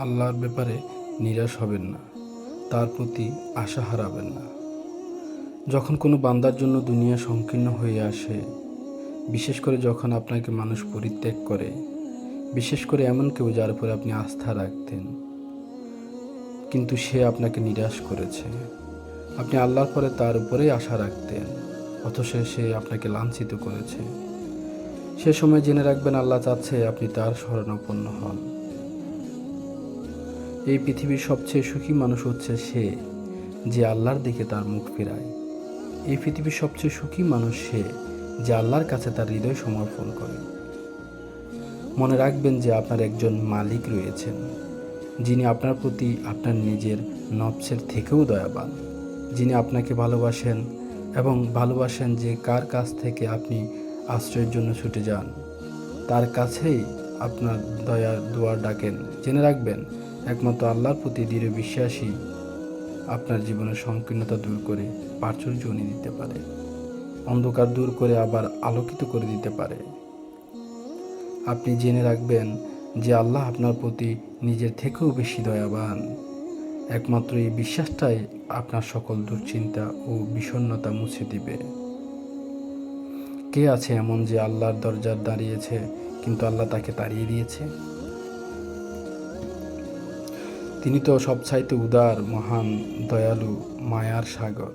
আল্লাহর ব্যাপারে নিরাশ হবেন না, তার প্রতি আশা হারাবেন না। যখন কোনো বান্দার জন্য দুনিয়া সংকীর্ণ হয়ে আসে, বিশেষ করে যখন আপনাকে মানুষ পরিত্যাগ করে, বিশেষ করে এমন কেউ যার উপরে আপনি আস্থা রাখতেন। কিন্তু সে আপনাকে নিরাশ করেছে। আপনি আল্লাহর পরে তার উপরেই আশা রাখতেন, অথচ সে আপনাকে লাঞ্ছিত করেছে। সে সময় জেনে রাখবেন আল্লাহ চাচ্ছে আপনি তার শরণাপন্ন হন। এই পৃথিবীর সবচেয়ে সুখী মানুষ হচ্ছে সে যে আল্লাহর দিকে তার মুখ ফেরায়। এই পৃথিবীর সবচেয়ে সুখী মানুষ সে যে আল্লাহর কাছে তার হৃদয় সমর্পণ করে। মনে রাখবেন যে আপনার একজন মালিক রয়েছেন, যিনি আপনার প্রতি আপনার নিজের নবসের থেকেও দয়াবান। যিনি আপনাকে ভালোবাসেন এবং ভালোবাসেন যে কার কাছ থেকে আপনি আশ্রয়ের জন্য ছুটে যান, তার কাছেই আপনার দয়া দুয়ার ডাকেন। জেনে রাখবেন একমাত্র আল্লাহর প্রতি দৃঢ় বিশ্বাসী আপনার জীবনের সংকীর্ণতা দূর করে প্রাচুর্য এনে দিতে পারে। অন্ধকার দূর করে আবার আলোকিত করে দিতে পারে। আপনি জেনে রাখবেন যে আল্লাহ আপনার প্রতি নিজের থেকেও বেশি দয়াবান। একমাত্র এই বিশ্বাসটাই আপনার সকল দুশ্চিন্তা ও বিষণ্ণতা মুছে দিবে। কে আছে এমন যে আল্লাহর দরজার দাঁড়িয়েছে, কিন্তু আল্লাহ তাকে তাড়িয়ে দিয়েছে? তিনি তো সবচাইতে উদার মহান দয়ালু মায়ার সাগর।